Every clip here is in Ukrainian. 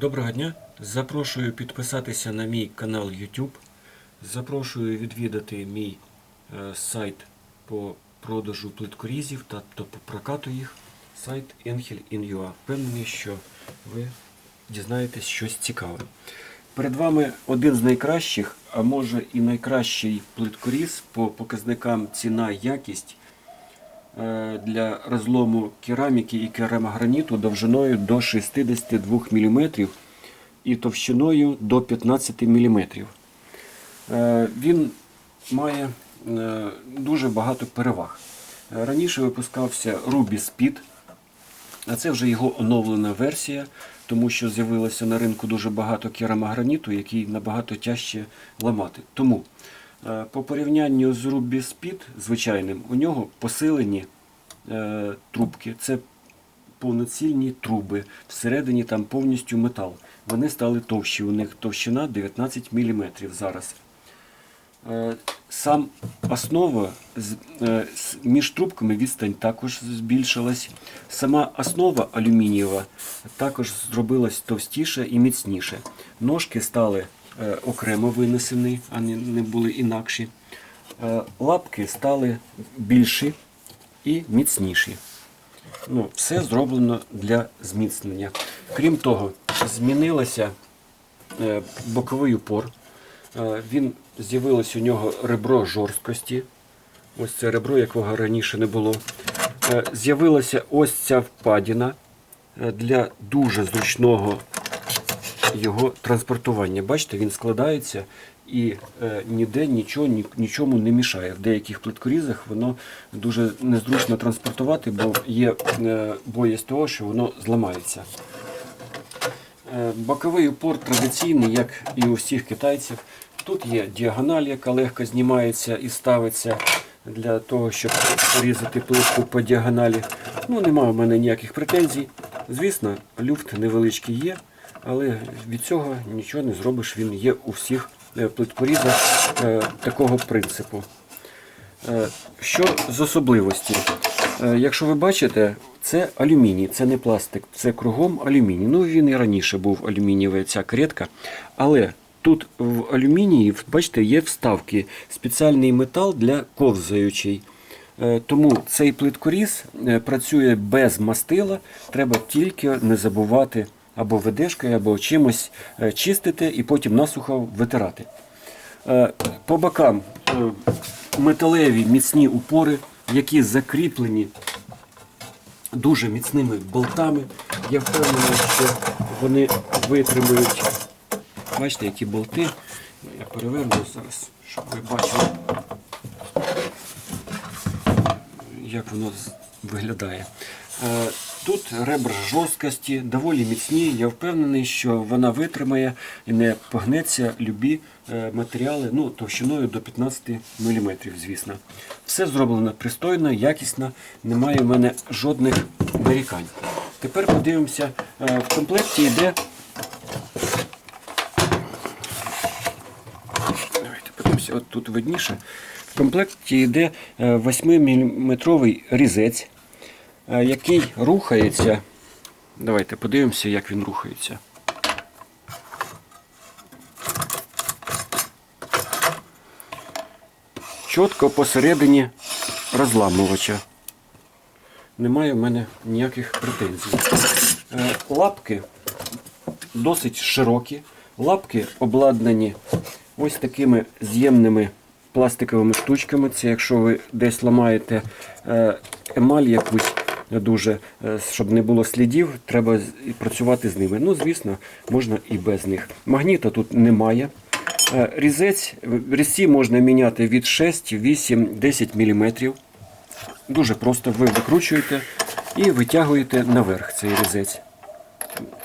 Доброго дня! Запрошую підписатися на мій канал YouTube. Запрошую відвідати мій е, сайт по продажу плиткорізів та, по прокату їх. Сайт Angel.in.ua. Впевнений, що ви дізнаєтесь щось цікаве. Перед вами один з найкращих, а може і найкращий плиткоріз по показникам ціна якість для розлому кераміки і керамограніту довжиною до 62 мм і товщиною до 15 мм. Е, Він має е, дуже багато переваг. Е, Раніше випускався Ruby Speed, а це вже його оновлена версія, тому що з'явилося на ринку дуже багато керамограніту, який набагато тяжче ламати. Тому е, по порівнянню з Ruby Speed звичайним, у нього посилені е, трубки. Це повноцільні труби. Всередині там повністю метал. Вони стали товщі. У них товщина 19 мм зараз. Е, Сам основа е, між трубками відстань також збільшилась. Сама основа алюмінієва також зробилась товстіше і міцніше. Ножки стали е, окремо винесені, а не, були інакші. Е, Лапки стали більші і міцніші. Ну, все зроблено для зміцнення. Крім того, змінилося е, боковий упор. Е, Він з'явилось у нього ребро жорсткості. Ось це ребро, якого раніше не було. Е, З'явилася ось ця впадіна е, для дуже зручного його транспортування. Бачите, він складається і е, ніде нічого, ні, нічому не мішає. В деяких плиткорізах воно дуже незручно транспортувати, бо є е, боязнь того, що воно зламається. Е, Боковий упор традиційний, як і у всіх китайців. Тут є діагональ, яка легко знімається і ставиться для того, щоб різати плитку по діагоналі. Ну, немає в мене ніяких претензій. Звісно, люфт невеличкий є, але від цього нічого не зробиш. Він є у всіх е, плиткорізах е, такого принципу. Е, Що з особливості? Якщо ви бачите, це алюміній, це не пластик, це кругом алюміній. Ну він і раніше був алюмінієва ця каретка. Але тут в алюмінії, бачите, є вставки, спеціальний метал для ковзаючий. Тому цей плиткоріз працює без мастила, треба тільки не забувати або ведешкою, або чимось е, чистити і потім насухо витирати. Е, По бокам е, металеві міцні упори, які закріплені дуже міцними болтами. Я впевнений, що вони витримують. Бачите, які болти. Я переверну зараз, щоб ви бачили, як воно виглядає. Е, Тут ребра жорсткості, доволі міцні. Я впевнений, що вона витримає і не погнеться любі е, матеріали ну, товщиною до 15 мм, звісно. Все зроблено пристойно, якісно, немає в мене жодних нарікань. Тепер подивимося, е, в комплекті йде. Давайте подивимося, от тут видніше. В комплекті йде 8-мм різець, який рухається. Давайте подивимося, як він рухається. Чітко посередині розламувача. Немає в мене ніяких претензій. Е, Лапки досить широкі. Лапки обладнані ось такими з'ємними пластиковими штучками. Це якщо ви десь ламаєте е, емаль якусь дуже, е, щоб не було слідів, треба працювати з ними. Ну, звісно, можна і без них. Магніта тут немає. Е, Різець, різці можна міняти від 6, 8, 10 мм. Дуже просто ви викручуєте і витягуєте наверх цей різець.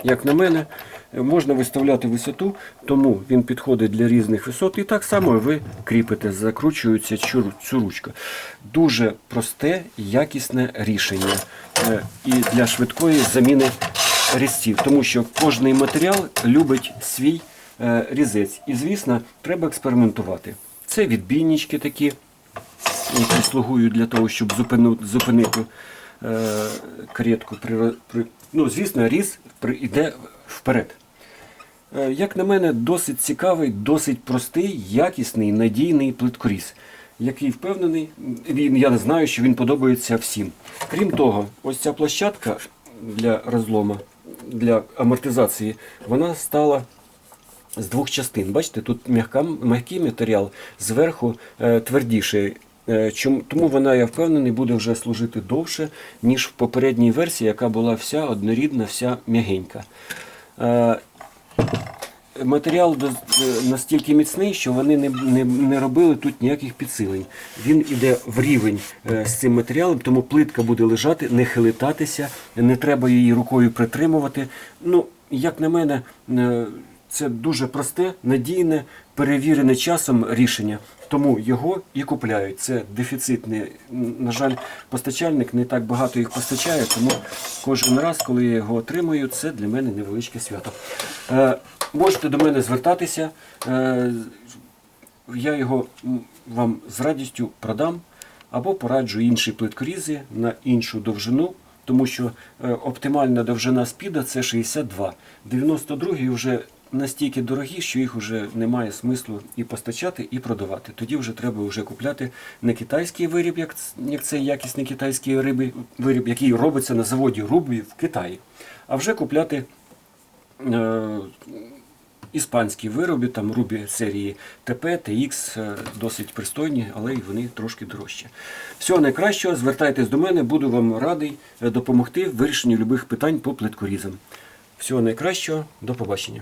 Як на мене, можна виставляти висоту, тому він підходить для різних висот. І так само ви кріпите, закручується цю, ручку. Дуже просте, якісне рішення е, і для швидкої заміни різців, тому що кожний матеріал любить свій е, різець. І, звісно, треба експериментувати. Це відбійнички такі, які слугують для того, щоб зупинити е, каретку. При, при, ну, звісно, різ йде вперед. Е, Як на мене, досить цікавий, досить простий, якісний, надійний плиткоріз, який впевнений, він, я знаю, що він подобається всім. Крім того, ось ця площадка для розлома, для амортизації, вона стала з двох частин. Бачите, тут м'яка, м'який матеріал, зверху е, твердіший. Е, чому, тому вона, я впевнений, буде вже служити довше, ніж в попередній версії, яка була вся однорідна, вся м'ягенька. Е, Матеріал е, настільки міцний, що вони не, не, не робили тут ніяких підсилень. Він іде в рівень е, з цим матеріалом, тому плитка буде лежати, не хилитатися, не треба її рукою притримувати. Ну, як на мене, е, це дуже просте, надійне, перевірене часом рішення. Тому його і купляють. Це дефіцитний. На жаль, постачальник не так багато їх постачає, тому кожен раз, коли я його отримую, це для мене невеличке свято. Е, можете до мене звертатися. Е, я його вам з радістю продам або пораджу інші плиткорізи на іншу довжину, тому що е, оптимальна довжина спіда це 62. 92 вже настільки дорогі, що їх вже немає смислу і постачати, і продавати. Тоді вже треба вже купляти не китайський виріб, як, як цей якісний китайський риби, виріб, який робиться на заводі Рубі в Китаї, а вже купляти. Е, іспанські вироби, там рубі серії ТП, TX, е, досить пристойні, але й вони трошки дорожчі. Всього найкращого, звертайтесь до мене, буду вам радий е, допомогти в вирішенні любих питань по плиткорізам. Всього найкращого, до побачення.